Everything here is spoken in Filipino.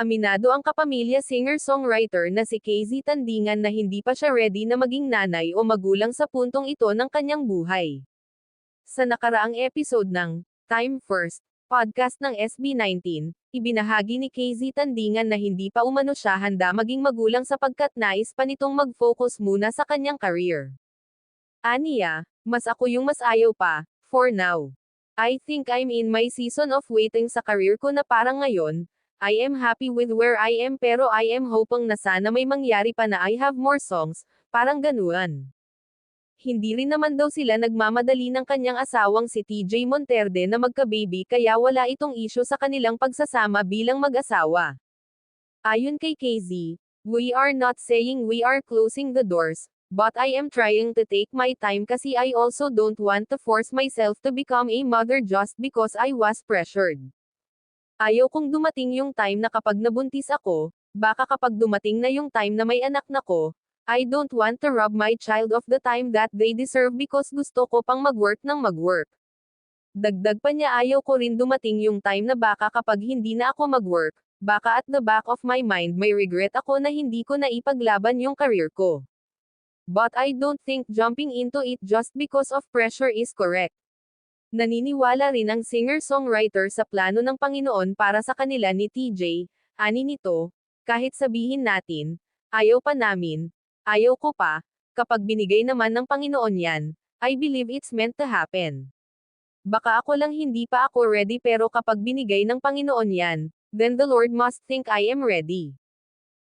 Aminado ang kapamilya singer-songwriter na si KZ Tandingan na hindi pa siya ready na maging nanay o magulang sa puntong ito ng kanyang buhay. Sa nakaraang episode ng Time First podcast ng SB19, ibinahagi ni KZ Tandingan na hindi pa umano siya handa maging magulang sapagkat nais pa nitong mag-focus muna sa kanyang career. Aniya, mas ako yung mas ayaw pa, for now. I think I'm in my season of waiting sa career ko na parang ngayon, I am happy with where I am pero I am hoping na sana may mangyari pa na I have more songs, parang ganuan. Hindi rin naman daw sila nagmamadali ng kanyang asawang si TJ Monterde na magka-baby kaya wala itong issue sa kanilang pagsasama bilang mag-asawa. Ayon kay KZ, we are not saying we are closing the doors, but I am trying to take my time kasi I also don't want to force myself to become a mother just because I was pressured. Ayaw kong dumating yung time na kapag nabuntis ako, baka kapag dumating na yung time na may anak na ko, I don't want to rob my child of the time that they deserve because gusto ko pang mag-work ng mag-work. Dagdag pa niya ayaw ko rin dumating yung time na baka kapag hindi na ako mag-work, baka at the back of my mind may regret ako na hindi ko na ipaglaban yung career ko. But I don't think jumping into it just because of pressure is correct. Naniniwala rin ang singer-songwriter sa plano ng Panginoon para sa kanila ni TJ, ani nito, kahit sabihin natin, ayaw pa namin, ayaw ko pa, kapag binigay naman ng Panginoon yan, I believe it's meant to happen. Baka ako lang hindi pa ako ready pero kapag binigay ng Panginoon yan, then the Lord must think I am ready.